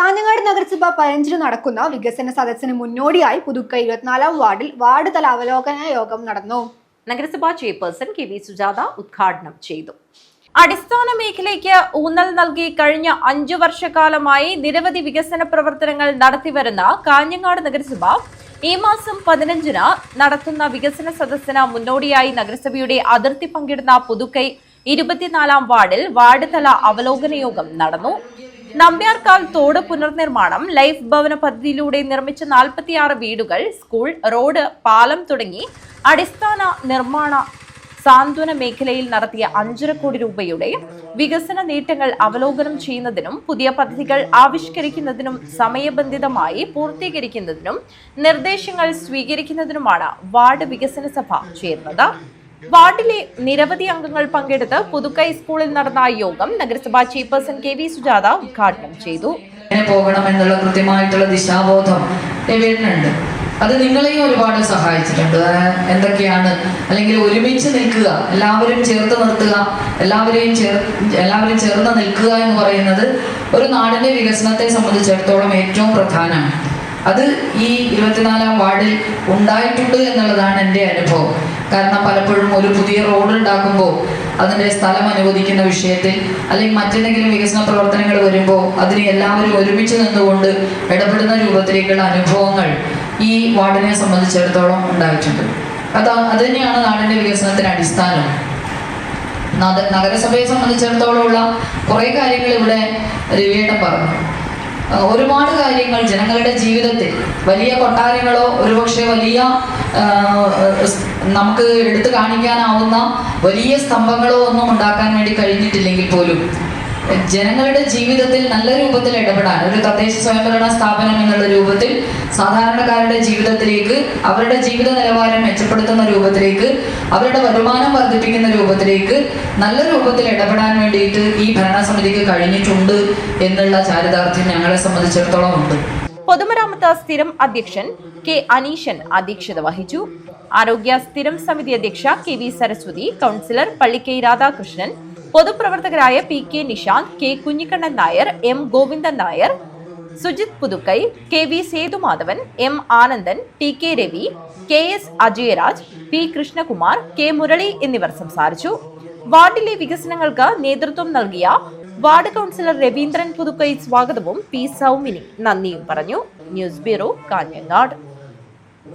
കാഞ്ഞങ്ങാട് നഗരസഭ പതിനഞ്ചിന് നടക്കുന്ന വികസന സദസ്സിന് മുന്നോടിയായി പുതുക്ക ഇരുപത്തിനാലാം വാർഡിൽ വാർഡ് തല അവലോകന യോഗം നടന്നു. നഗരസഭാ ചെയർപേഴ്സൺ കെ വി സുജാത ഉദ്ഘാടനം ചെയ്തു. അടിസ്ഥാന മേഖലയ്ക്ക് ഊന്നൽ നൽകി കഴിഞ്ഞ അഞ്ചു വർഷക്കാലമായി നിരവധി വികസന പ്രവർത്തനങ്ങൾ നടത്തിവരുന്ന കാഞ്ഞങ്ങാട് നഗരസഭ ഈ മാസം പതിനഞ്ചിന് നടത്തുന്ന വികസന സദസ്സിന് മുന്നോടിയായി നഗരസഭയുടെ അതിർത്തി പങ്കിടുന്ന പുതുക്കൈ ഇരുപത്തിനാലാം വാർഡിൽ വാർഡ് തല അവലോകന യോഗം നടന്നു. നമ്പ്യാർക്കാൽ തോട് പുനർനിർമ്മാണം ലൈഫ് ഭവന പദ്ധതിയിലൂടെ നിർമ്മിച്ച നാൽപ്പത്തിയാറ് വീടുകൾ സ്കൂൾ റോഡ് പാലം തുടങ്ങി അടിസ്ഥാന നിർമ്മാണ സാന്ത്വന മേഖലയിൽ നടത്തിയ അഞ്ചര കോടി രൂപയുടെ വികസന നേട്ടങ്ങൾ അവലോകനം ചെയ്യുന്നതിനും പുതിയ പദ്ധതികൾ ആവിഷ്കരിക്കുന്നതിനും സമയബന്ധിതമായി പൂർത്തീകരിക്കുന്നതിനും നിർദ്ദേശങ്ങൾ സ്വീകരിക്കുന്നതിനുമാണ് വാർഡ് വികസന സഭ ചേർന്നത് വാർഡിലെ നിരവധി അംഗങ്ങൾ പങ്കെടുത്ത് പുതുക്കൈ സ്കൂളിൽ നടന്ന യോഗം നഗരസഭാ ചെയർപേഴ്സൺ കെ വി സുജാത ഉദ്ഘാടനം ചെയ്തു. പോകണം എന്നുള്ള കൃത്യമായിട്ടുള്ള ദിശാബോധം അത് നിങ്ങളെയും ഒരുപാട് സഹായിച്ചിട്ടുണ്ട്. എന്തൊക്കെയാണ്? അല്ലെങ്കിൽ ഒരുമിച്ച് നിൽക്കുക എല്ലാവരും ചേർത്ത് നിർത്തുക എല്ലാവരെയും ചേർ എല്ലാവരും ചേർന്ന് നിൽക്കുക എന്ന് പറയുന്നത് ഒരു നാടിന്റെ വികസനത്തെ സംബന്ധിച്ചിടത്തോളം ഏറ്റവും പ്രധാനമാണ്. അത് ഈ ഇരുപത്തിനാലാം വാർഡിൽ ഉണ്ടായിട്ടുണ്ട് എന്നുള്ളതാണ് എന്റെ അനുഭവം. കാരണം പലപ്പോഴും ഒരു പുതിയ റോഡ് ഉണ്ടാക്കുമ്പോൾ അതിന്റെ സ്ഥലം അനുവദിക്കുന്ന വിഷയത്തിൽ അല്ലെങ്കിൽ മറ്റെന്തെങ്കിലും വികസന പ്രവർത്തനങ്ങൾ വരുമ്പോൾ അതിന് എല്ലാവരും ഒരുമിച്ച് നിന്നുകൊണ്ട് ഇടപെടുന്ന രൂപത്തിലേക്കുള്ള അനുഭവങ്ങൾ ഈ വാർഡിനെ സംബന്ധിച്ചിടത്തോളം ഉണ്ടായിട്ടുണ്ട്. അത് അത് തന്നെയാണ് നാടിന്റെ വികസനത്തിന് അടിസ്ഥാനം. നഗ- നഗരസഭയെ സംബന്ധിച്ചിടത്തോളം ഉള്ള കുറേ കാര്യങ്ങൾ ഇവിടെ രവിയേട്ടൻ പറഞ്ഞു. ഒരുപാട് കാര്യങ്ങൾ ജനങ്ങളുടെ ജീവിതത്തിൽ വലിയ കൊട്ടാരങ്ങളോ ഒരുപക്ഷെ വലിയ നമുക്ക് എടുത്തു കാണിക്കാനാവുന്ന വലിയ സ്തംഭങ്ങളോ ഒന്നും ഉണ്ടാക്കാൻ വേണ്ടി കഴിഞ്ഞിട്ടില്ലെങ്കിൽ പോലും ജനങ്ങളുടെ ജീവിതത്തിൽ നല്ല രൂപത്തിൽ ഇടപെടാൻ ഒരു തദ്ദേശ സ്വയംഭരണ സ്ഥാപനം എന്നുള്ള രൂപത്തിൽ സാധാരണക്കാരുടെ ജീവിതത്തിലേക്ക് അവരുടെ ജീവിത നിലവാരം മെച്ചപ്പെടുത്തുന്ന രൂപത്തിലേക്ക് അവരുടെ വരുമാനം വർദ്ധിപ്പിക്കുന്ന രൂപത്തിലേക്ക് നല്ല രൂപത്തിൽ ഇടപെടാൻ വേണ്ടിയിട്ട് ഈ ഭരണസമിതിക്ക് കഴിഞ്ഞിട്ടുണ്ട് എന്നുള്ള ചാരിതാർത്ഥ്യം ഞങ്ങളെ സംബന്ധിച്ചിടത്തോളം ഉണ്ട്. പൊതുമരാമത്ത് സ്ഥിരം അധ്യക്ഷൻ കെ അനീഷൻ അധ്യക്ഷത വഹിച്ചു. ആരോഗ്യ സ്ഥിരം സമിതി അധ്യക്ഷ K V Saraswathi councillor Pallikkai Radhakrishnan പൊതുപ്രവർത്തകരായ P K Nishanth K Kunhikannan Nair M Govindan Nair Sujith Puthukkai K V Sethumadhavan M Anandan T K Ravi K S Ajayaraj P Krishnakumar K Murali എന്നിവർ സംസാരിച്ചു. വാർഡിലെ വികസനങ്ങൾക്ക് നേതൃത്വം നൽകിയ ward councillor Raveendran Puthukkai സ്വാഗതവും P Soumini നന്ദിയും പറഞ്ഞു. News bureau Kanhangad.